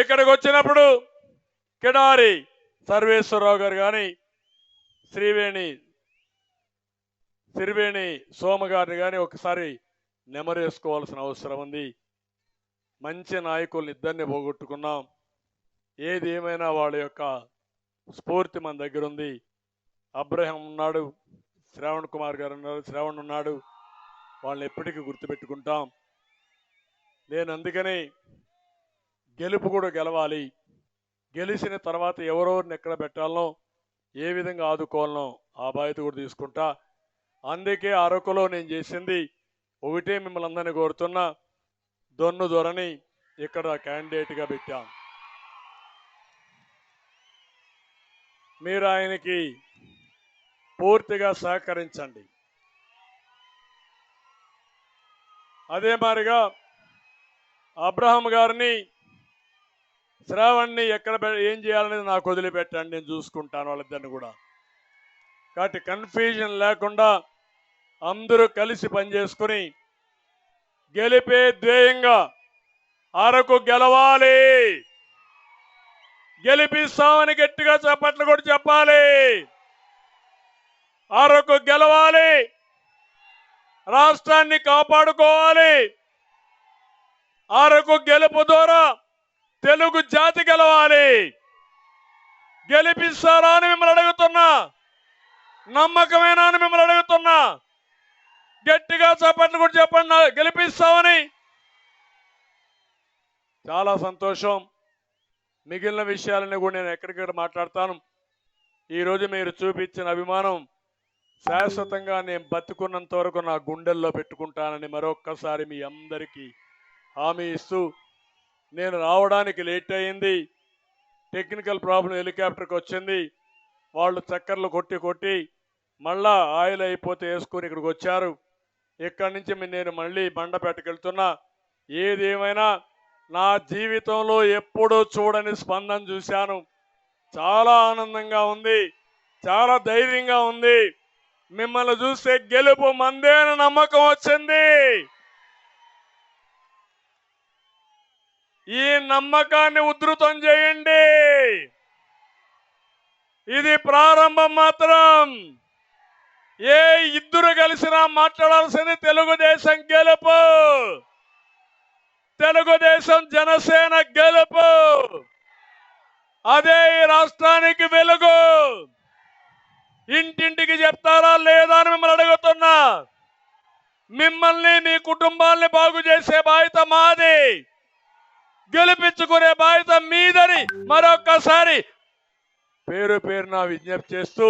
ఇక్కడికి వచ్చినప్పుడు కిడారి సర్వేశ్వరరావు గారు కానీ శ్రీవేణి శ్రీవేణి సోమ గారిని కానీ ఒకసారి నెమరేసుకోవాల్సిన అవసరం ఉంది. మంచి నాయకుల్ని ఇద్దరిని పోగొట్టుకున్నాం. ఏది ఏమైనా వాళ్ళ యొక్క స్ఫూర్తి మన దగ్గర ఉంది. అబ్రహం ఉన్నాడు శ్రావణ్ కుమార్ గారు ఉన్నారు శ్రావణ్ ఉన్నాడు. వాళ్ళని ఎప్పటికీ గుర్తుపెట్టుకుంటాం. నేను అందుకని గెలుపు కూడా గెలవాలి. గెలిచిన తర్వాత ఎవరెవరిని ఎక్కడ పెట్టాలనో ఏ విధంగా ఆదుకోవాలనో ఆ బాధ్యత కూడా తీసుకుంటా. అందుకే అరకులో నేను చేసింది ఒకటే మిమ్మల్ని అందరినీ కోరుతున్నా. దొన్ను దొరని ఇక్కడ క్యాండిడేట్గా పెట్టాం. మీరు ఆయనకి పూర్తిగా సహకరించండి. అదే మారిగా అబ్రహం గారిని శ్రావణ్ణి ఎక్కడ పె- ఏం చేయాలనేది నాకు వదిలిపెట్టండి నేను చూసుకుంటాను వాళ్ళిద్దరిని కూడా. కాబట్టి కన్ఫ్యూజన్ లేకుండా అందరూ కలిసి పనిచేసుకుని గెలిపే ధ్యేయంగా అరకు గెలవాలి. గెలిపిస్తామని గట్టిగా చప్పట్లు కూడా చెప్పాలి. అరకు గెలవాలి. రాష్ట్రాన్ని కాపాడుకోవాలి. అరకు గెలుపు ద్వారా తెలుగు జాతి గెలవాలి. గెలిపిస్తారా అని మిమ్మల్ని అడుగుతున్నా. నమ్మకమేనా అని మిమ్మల్ని అడుగుతున్నా. గట్టిగా చెప్పండి కూడా చెప్పండి గెలిపిస్తామని. చాలా సంతోషం. మిగిలిన విషయాలని కూడా నేను ఎక్కడికక్కడ మాట్లాడతాను. ఈరోజు మీరు చూపించిన అభిమానం శాశ్వతంగా నేను బతుకున్నంత వరకు నా గుండెల్లో పెట్టుకుంటానని మరొక్కసారి మీ అందరికీ హామీ ఇస్తూ నేను రావడానికి లేట్ అయింది. టెక్నికల్ ప్రాబ్లం హెలికాప్టర్కి వచ్చింది. వాళ్ళు చక్కర్లు కొట్టి కొట్టి మళ్ళా ఆయిల్ అయిపోతే వేసుకొని ఇక్కడికి వచ్చారు. ఇక్కడి నుంచి నేను మళ్ళీ బండపేటకి వెళ్తున్నా. ఏదేమైనా నా జీవితంలో ఎప్పుడూ చూడని స్పందన చూశాను. చాలా ఆనందంగా ఉంది. చాలా ధైర్యంగా ఉంది. మిమ్మల్ని చూస్తే గెలుపు మందే నమ్మకం వచ్చింది. ఈ నమ్మకాన్ని ఉధృతం చేయండి. ఇది ప్రారంభం మాత్రం. ఏ ఇద్దరు కలిసినా మాట్లాడాల్సింది తెలుగుదేశం గెలుపు. తెలుగుదేశం జనసేన గెలుపు. అదే ఈ రాష్ట్రానికి వెలుగు. ఇంటింటికి చెప్తారా లేదా అని మిమ్మల్ని అడుగుతున్నా. మిమ్మల్ని మీ కుటుంబాల్ని బాగు చేసే బాధ్యత మాది. గెలిపించుకునే బాధ్యత మీదని మరొక్కసారి పేరు పేరున విజ్ఞప్తి చేస్తూ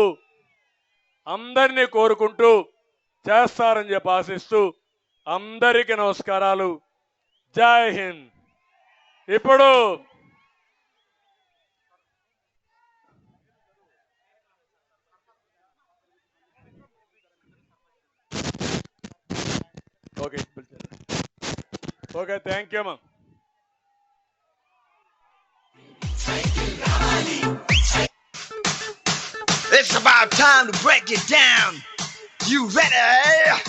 అందరినీ కోరుకుంటూ చేస్తారని చెప్పి ఆశిస్తూ అందరికీ నమస్కారాలు. జై హింద్. ఇప్పుడు okay okay thank you ma'am It's about time to break it down. You ready?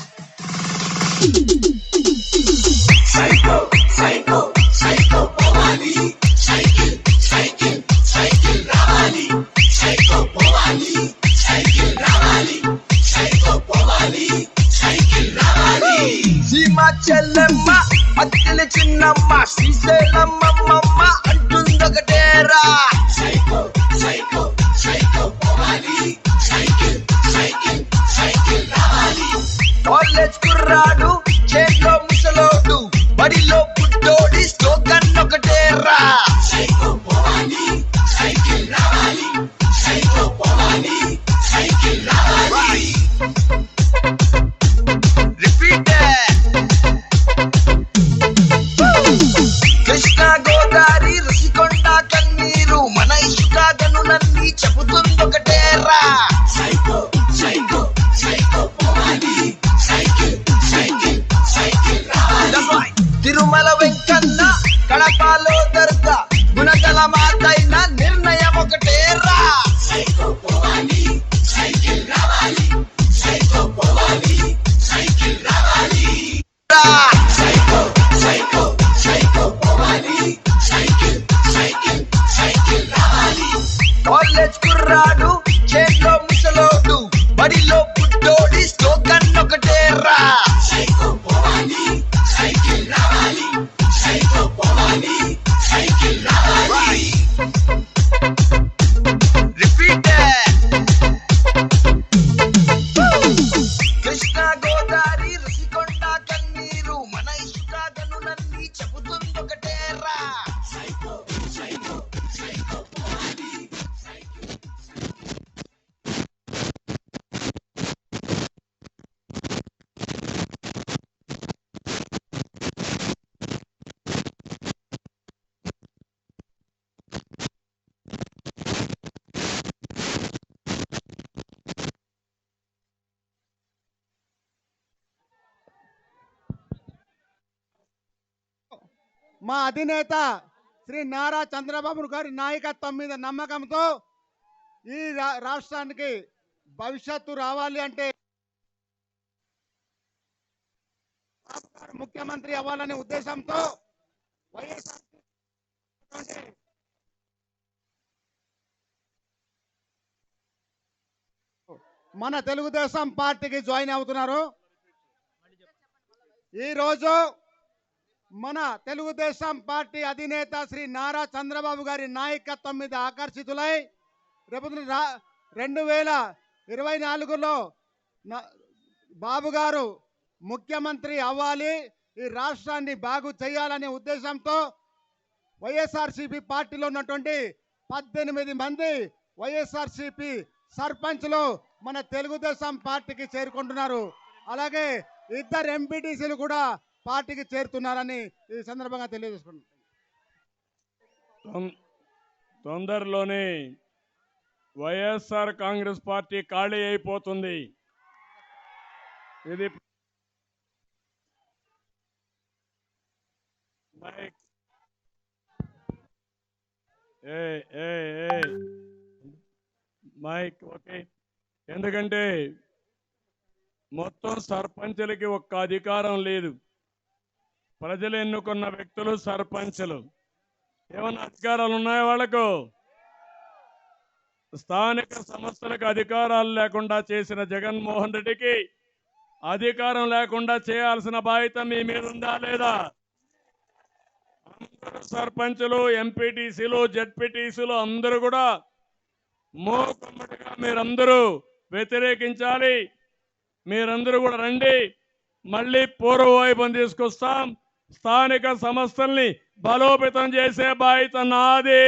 Psycho, psycho, psycho, Bhavani. Psycho, psycho, psycho Ravani. Psycho, Bhavani. Psycho Ravani. Psycho, Bhavani. Psychic, Ravani. Seema Chellamma, Attila Chinnamma, Sriselamma, Mamma, Antundagatera. College కుర్రాడు చేతిలో మాటైన నిర్ణయం ఒకటే రా. College కుర్రాడు చేతిలో ముసలోడు బడిలో గుడ్డోడి slogan ఒకటే రా. మా అధినేత శ్రీ నారా చంద్రబాబు గారి నాయకత్వం మీద నమ్మకంతో ఈ రా- రాష్ట్రానికి భవిష్యత్తు రావాలి అంటే ముఖ్యమంత్రి అవ్వాలనే ఉద్దేశంతో వైఎస్ఆర్ మన తెలుగుదేశం పార్టీకి జాయిన్ అవుతున్నారు. ఈరోజు మన తెలుగుదేశం పార్టీ అధినేత శ్రీ నారా చంద్రబాబు గారి నాయకత్వం మీద ఆకర్షితులై రేపు రా రెండు వేల ఇరవై నాలుగులో బాబు గారు ముఖ్యమంత్రి అవ్వాలి. ఈ రాష్ట్రాన్ని బాగు చేయాలనే ఉద్దేశంతో వైఎస్ఆర్సిపి పార్టీలో ఉన్నటువంటి పద్దెనిమిది మంది వైఎస్ఆర్సిపి సర్పంచ్లు మన తెలుగుదేశం పార్టీకి చేరుకుంటున్నారు. అలాగే ఇద్దరు ఎంపీటీసీలు కూడా పార్టీకి చేరుతున్నారని ఈ సందర్భంగా తెలియజేసుకున్నాను తొం- తొందరలోనే వైఎస్ఆర్ కాంగ్రెస్ పార్టీ ఖాళీ అయిపోతుంది. ఇది మైక్. ఏ ఏ ఏ. Mic okay. ఎందుకంటే మొత్తం సర్పంచులకి ఒక్క అధికారం లేదు. ప్రజలు ఎన్నుకున్న వ్యక్తులు సర్పంచులు. ఏమైనా అధికారాలు ఉన్నాయా వాళ్ళకు స్థానిక సంస్థలకు అధికారాలు లేకుండా చేసిన జగన్మోహన్ రెడ్డికి అధికారం లేకుండా చేయాల్సిన బాధ్యత మీ మీద ఉందా లేదా? అందరూ సర్పంచులు ఎంపీటీసీలు జడ్పీటీసీలు అందరూ కూడా మోకమ్మటిగా మీరందరూ వ్యతిరేకించాలి. మీరందరూ కూడా రండి. మళ్ళీ పూర్వవైభవం తీసుకొస్తాం. స్థానిక సంస్థల్ని బలోపేతం చేసే బాధ్యత నాది.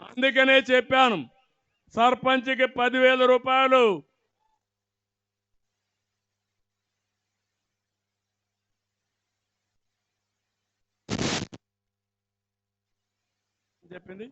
అందుకనే చెప్పాను సర్పంచ్కి పదివేల రూపాయలు. చెప్పింది?